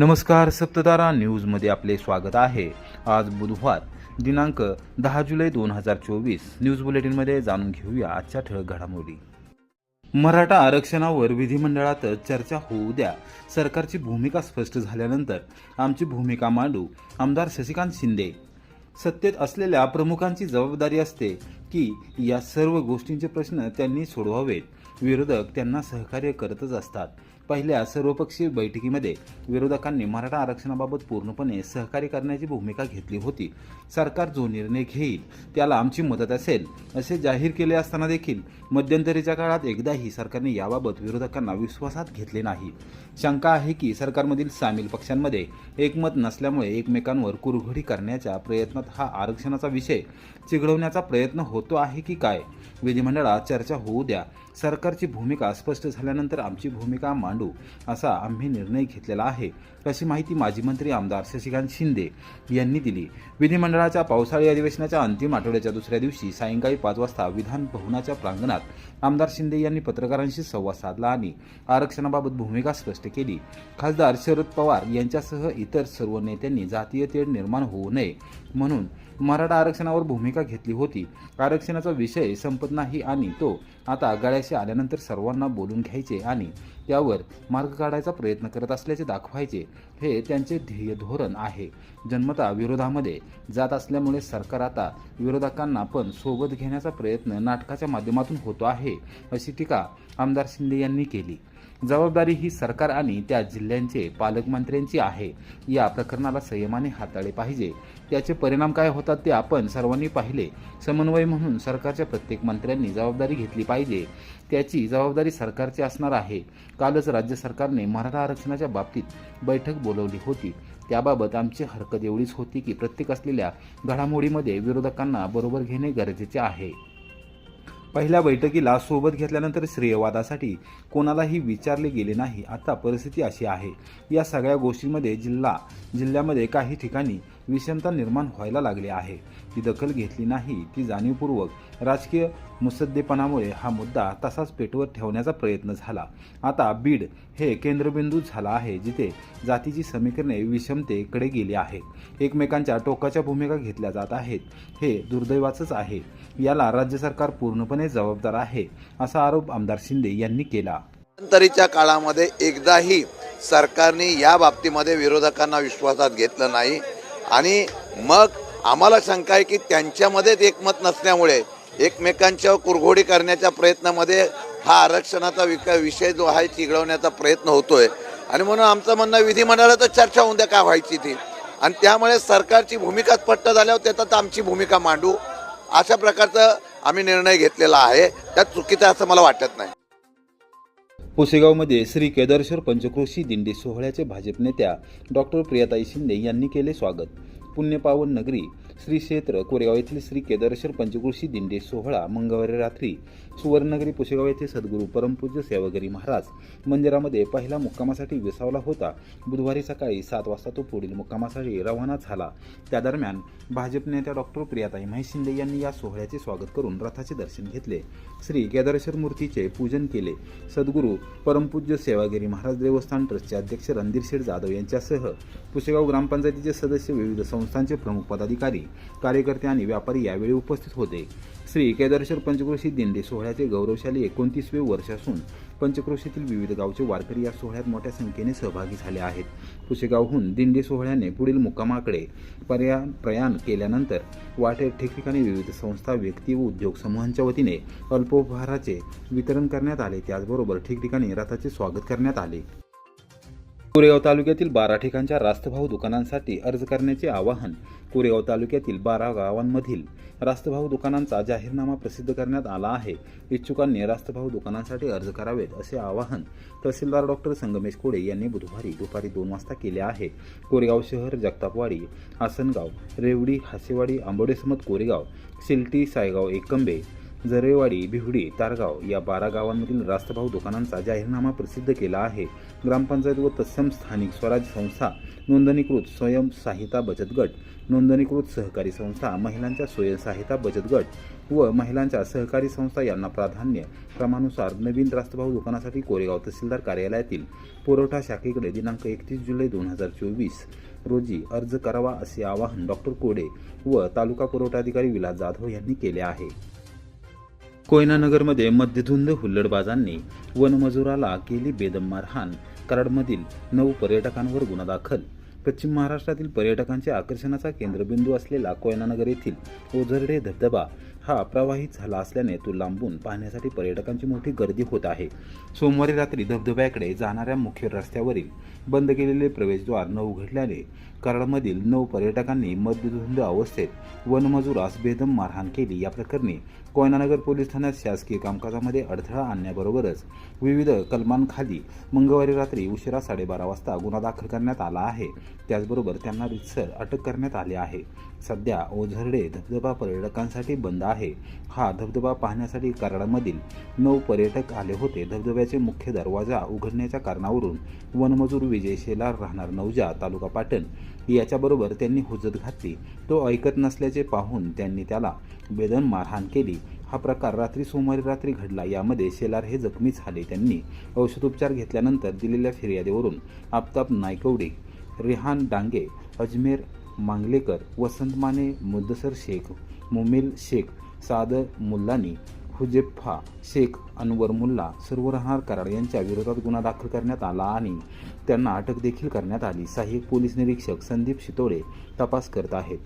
नमस्कार सप्ततारा न्यूजमध्ये आपले स्वागत आहे. आज बुधवार दिनांक दहा जुलै दोन हजार चोवीस. न्यूज बुलेटिनमध्ये जाणून घेऊया आजच्या ठळक घडामोडी. मराठा आरक्षणावर विधिमंडळात चर्चा होऊ द्या. सरकारची भूमिका स्पष्ट झाल्यानंतर आमची भूमिका मांडू आमदार शशिकांत शिंदे. सत्तेत असलेल्या प्रमुखांची जबाबदारी असते की या सर्व गोष्टींचे प्रश्न त्यांनी सोडवावेत. विरोधक त्यांना सहकार्य करतच असतात. पहिल्या सर्वपक्षीय बैठकीमध्ये विरोधकांनी मराठा आरक्षणाबाबत पूर्णपणे सहकार्य करण्याची भूमिका घेतली होती. सरकार जो निर्णय घेईल त्याला आमची मदत असेल असे जाहीर केले असताना देखील मध्यंतरीच्या काळात एकदाही सरकारने याबाबत विरोधकांना विश्वासात घेतले नाही. शंका आहे की सरकारमधील सामील पक्षांमध्ये एकमत नसल्यामुळे एकमेकांवर कुरघोडी करण्याच्या प्रयत्नात हा आरक्षणाचा विषय चिघळवण्याचा प्रयत्न होतो आहे की काय? विधिमंडळात चर्चा होऊ द्या. सरकारची भूमिका स्पष्ट झाल्यानंतर आमची भूमिका मांड असा आम्ही निर्णय घेतलेला आहे अशी माहिती माजी मंत्री आमदार शशिकांत शिंदे यांनी दिली. विधिमंडळाच्या पावसाळी अधिवेशनाच्या अंतिम आठवड्याच्या दुसऱ्या दिवशी सायंकाळी पाच वाजता विधान भवनाच्या प्रांगणात आमदार शिंदे यांनी पत्रकारांशी संवाद साधला आणि आरक्षणाबाबत भूमिका स्पष्ट केली. खासदार शरद पवार यांच्यासह इतर सर्व नेत्यांनी जातीय तेढ निर्माण होऊ नये म्हणून मराठा आरक्षणावर भूमिका घेतली होती. आरक्षणाचा विषय संपत नाही आणि तो आता गळ्याशी आल्यानंतर सर्वांना बोलून घ्यायचे आणि त्यावर मार्ग काढायचा प्रयत्न करत असल्याचे दाखवायचे हे त्यांचे ध्येय धोरण आहे. जन्मता विरोधामध्ये जात असल्यामुळे सरकार आता विरोधकांना पण सोबत घेण्याचा प्रयत्न नाटकाच्या माध्यमातून होतो आहे अशी टीका आमदार शिंदे यांनी केली. जबाबदारी ही सरकार आणि त्या जिल्ह्यांचे पालकमंत्र्यांची आहे. या प्रकरणाला संयमाने हाताळले पाहिजे. त्याचे परिणाम काय होतात ते आपण सर्वांनी पाहिले. समन्वय म्हणून सरकारच्या प्रत्येक मंत्र्यांनी जबाबदारी घेतली पाहिजे. त्याची जबाबदारी सरकारची असणार आहे. कालच राज्य सरकारने मराठा आरक्षणाच्या बाबतीत बैठक बोलवली होती. त्याबाबत आमची हरकत एवढीच होती की प्रत्येक असलेल्या घडामोडीमध्ये विरोधकांना बरोबर घेणे गरजेचे आहे. पहिल्या बैठकीला सोबत घेतल्यानंतर श्रेयवादासाठी कोणालाही विचारले गेले नाही. आता परिस्थिती अशी आहे. या सगळ्या गोष्टींमध्ये जिल्हा जिल्ह्यामध्ये काही ठिकाणी विषमता निर्माण व्हायला लागली आहे. ती दखल घेतली नाही ती जाणीवपूर्वक राजकीय मुसद्देपणामुळे हा मुद्दा तसाच पेटवर ठेवण्याचा प्रयत्न झाला. आता बीड हे केंद्रबिंदू झाला आहे जिथे जातीची समीकरणे विषमतेकडे गेली आहेत. एकमेकांच्या टोकाच्या भूमिका घेतल्या जात आहेत. हे दुर्दैवाचंच आहे. याला राज्य सरकार पूर्णपणे जबाबदार आहे असा आरोप आमदार शिंदे यांनी केला. तरीच्या काळामध्ये एकदाही सरकारने या बाबतीमध्ये विरोधकांना विश्वासात घेतलं नाही. आणि मग आम्हाला शंका आहे की त्यांच्यामध्येच एकमत नसल्यामुळे एकमेकांच्या कुरघोडी करण्याच्या प्रयत्नामध्ये हा आरक्षणाचा विका विषय जो आहे चिघळवण्याचा प्रयत्न होतोय. आणि म्हणून आमचं म्हणणं विधिमंडळातच चर्चा होऊन द्या का व्हायची ती. आणि त्यामुळे सरकारची भूमिका स्पष्ट झाल्यावर त्याच्यात आमची भूमिका मांडू. अशा प्रकारचं आम्ही निर्णय घेतलेला आहे. त्यात चुकीचं असं मला वाटत नाही. पुसेगावमध्ये श्री केदारेश्वर पंचक्रोशी दिंडी सोहळ्याचे भाजप नेत्या डॉक्टर प्रियाताई शिंदे यांनी केले स्वागत. पुण्यपावन नगरी श्री क्षेत्र कोरेगाव येथील श्री केदारेश्वर पंचकृषी दिंडे सोहळा मंगळवारी रात्री सुवर्णनगरी पुसेगाव येथे सद्गुरू परमपूज्य सेवागिरी महाराज मंदिरामध्ये पहिला मुक्कामासाठी विसावला होता. बुधवारी सकाळी सात वाजता तो पुढील मुक्कामासाठी रवाना झाला. त्या दरम्यान भाजप नेत्या डॉक्टर प्रियाताई महेश शिंदे यांनी या सोहळ्याचे स्वागत करून रथाचे दर्शन घेतले. श्री केदारेश्वर मूर्तीचे पूजन केले. सद्गुरू परमपूज्य सेवागिरी महाराज देवस्थान ट्रस्टचे अध्यक्ष रणधीर शेठ जाधव यांच्यासह पुसेगाव ग्रामपंचायतीचे सदस्य विविध संस्थांचे प्रमुख पदाधिकारी कार्यकर्ते आणि व्यापारी यावेळी उपस्थित होते. श्री एकादर्शर पंचक्रोशी दिंडी सोहळ्याचे गौरवशाली एकोणतीसवे वर्ष असून पंचक्रोशीतील विविध गावचे वारकरी या सोहळ्यात मोठ्या संख्येने सहभागी झाले आहेत. पुसेगावहून दिंडी सोहळ्याने पुढील मुक्कामाकडे पर्या प्रयाण केल्यानंतर वाटेत ठिकठिकाणी विविध संस्था व्यक्ती व उद्योग समूहांच्या वतीने अल्पोपहाराचे वितरण करण्यात आले. त्याचबरोबर ठिकठिकाणी रथाचे स्वागत करण्यात आले. कोरेगाव तालुक्यातील बारा ठिकाणच्या रास्तभाव दुकानांसाठी अर्ज करण्याचे आवाहन कोरेगाव तालुक्यातील बारा गावांमधील रास्तभाव दुकानांचा जाहीरनामा प्रसिद्ध करण्यात आला आहे. इच्छुकांनी रास्तभाव दुकानांसाठी अर्ज करावेत असे आवाहन तहसीलदार डॉक्टर संगमेश कोडे यांनी बुधवारी दुपारी दोन वाजता केले आहे. कोरेगाव शहर जगतापवाडी आसनगाव रेवडी हासेवाडी आंबोडेसमत कोरेगाव सिलटी सायगाव एकंबे जरेवाडी भिवडी तारगाव या बारा गावांमधील रास्तभाव दुकानांचा जाहीरनामा प्रसिद्ध केला आहे. ग्रामपंचायत व तत्सम स्थानिक स्वराज्य संस्था नोंदणीकृत स्वयंसाहिता बचत गट नोंदणीकृत सहकारी संस्था महिलांच्या स्वयंसाहिता बचत गट व महिलांच्या सहकारी संस्था यांना प्राधान्य क्रमानुसार नवीन रास्तभाऊ दुकानासाठी कोरेगाव तहसीलदार कार्यालयातील पुरवठा शाखेकडे दिनांक एकतीस जुलै दोन हजार चोवीस रोजी अर्ज करावा असे आवाहन डॉक्टर कोडे व तालुका पुरवठा अधिकारी विलास जाधव यांनी केले आहे. कोयनानगरमध्ये मध्यधुंद हुल्लडबाजांनी वनमजुराला केली बेदम मारहाण कराडमधील नऊ पर्यटकांवर गुन्हा दाखल. पश्चिम महाराष्ट्रातील पर्यटकांच्या आकर्षणाचा केंद्रबिंदू असलेला कोयनानगर येथील ओझरडे धबधबा हा प्रवाहित झाला असल्याने तो लांबून पाहण्यासाठी पर्यटकांची मोठी गर्दी होत आहे. सोमवारी रात्री धबधब्याकडे जाणाऱ्या मुख्य रस्त्यावरील बंद केलेले प्रवेशद्वार न उघडल्याने कराडमधील नऊ पर्यटकांनी मध्यधुंद अवस्थेत वनमजुरास बेदम मारहाण केली. या प्रकरणी कोयनानगर पोलीस ठाण्यात शासकीय कामकाजामध्ये अडथळा आणण्याबरोबरच विविध कलमांखाली मंगळवारी रात्री उशिरा साडेबारा वाजता गुन्हा दाखल करण्यात आला आहे. त्याचबरोबर त्यांना रितसर अटक करण्यात आली आहे. सध्या ओझरडे धबधबा पर्यटकांसाठी बंद आहे. आहे. हा धबधबा पाहण्यासाठी कराडमधील नऊ पर्यटक आले होते. धबधब्याचे मुख्य दरवाजा उघडण्याच्या कारणावरून वनमजूर विजय शेलार राहणार नवजा तालुका पाटण याच्याबरोबर त्यांनी हुजत घातली. तो ऐकत नसल्याचे पाहून त्यांनी त्याला बेदन मारहाण केली. हा प्रकार रात्री सोमवारी रात्री घडला. यामध्ये शेलार हे जखमी झाले. त्यांनी औषधोपचार घेतल्यानंतर दिलेल्या फिर्यादीवरून आफताब नायकवडे रेहान डांगे अजमेर मांगलेकर वसंत माने मुद्दसर शेख मुमेल शेख सादर मुल्लानी हुजेफ्फा शेख अनवर मुल्ला सर्व कराड यांच्या विरोधात गुन्हा दाखल करण्यात आला आणि त्यांना अटक देखील करण्यात आली. सहाय्यक पोलीस निरीक्षक संदीप शितोळे तपास करत आहेत.